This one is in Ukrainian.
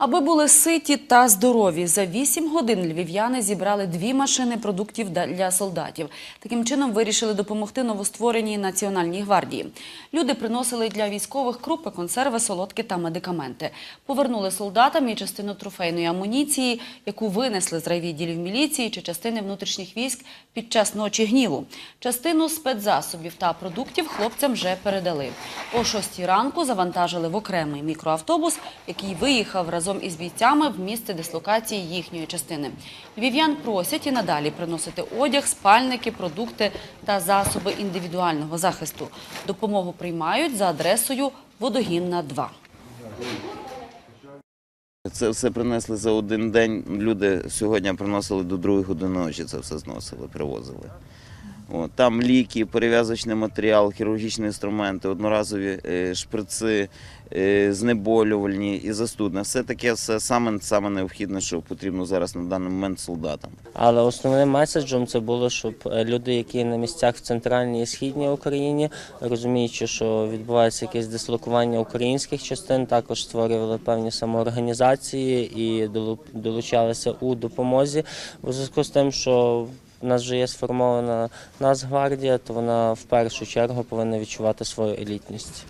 Аби були ситі та здорові, за 8 годин львів'яни зібрали дві машини продуктів для солдатів. Таким чином вирішили допомогти новоствореній Національній гвардії. Люди приносили для військових крупи, консерви, солодкі та медикаменти. Повернули солдатам і частину трофейної амуніції, яку винесли з райвідділів міліції чи частини внутрішніх військ під час ночі гніву. Частину спецзасобів та продуктів хлопцям вже передали. О 6 ранку завантажили в окремий мікроавтобус, який виїхав разом із бійцями в місце дислокації їхньої частини. Львів'ян просять і надалі приносити одяг, спальники, продукти та засоби індивідуального захисту. Допомогу приймають за адресою Водогінна 2. Це все принесли за один день. Люди сьогодні приносили до другої години ночі, це все зносили, привозили. Там ліки, перев'язочний матеріал, хірургічні інструменти, одноразові е, шприци, е, знеболювальні і застудне. Все таке все саме, саме необхідне, що потрібно зараз на даний момент солдатам. Але основним меседжем це було, щоб е, люди, які на місцях в центральній і східній Україні, розуміючи, що відбувається якесь дислокування українських частин, також створювали певні самоорганізації і долу- долучалися у допомозі. У зв'язку з тим, що в нас вже є сформована Нацгвардія, то вона в першу чергу повинна відчувати свою елітність.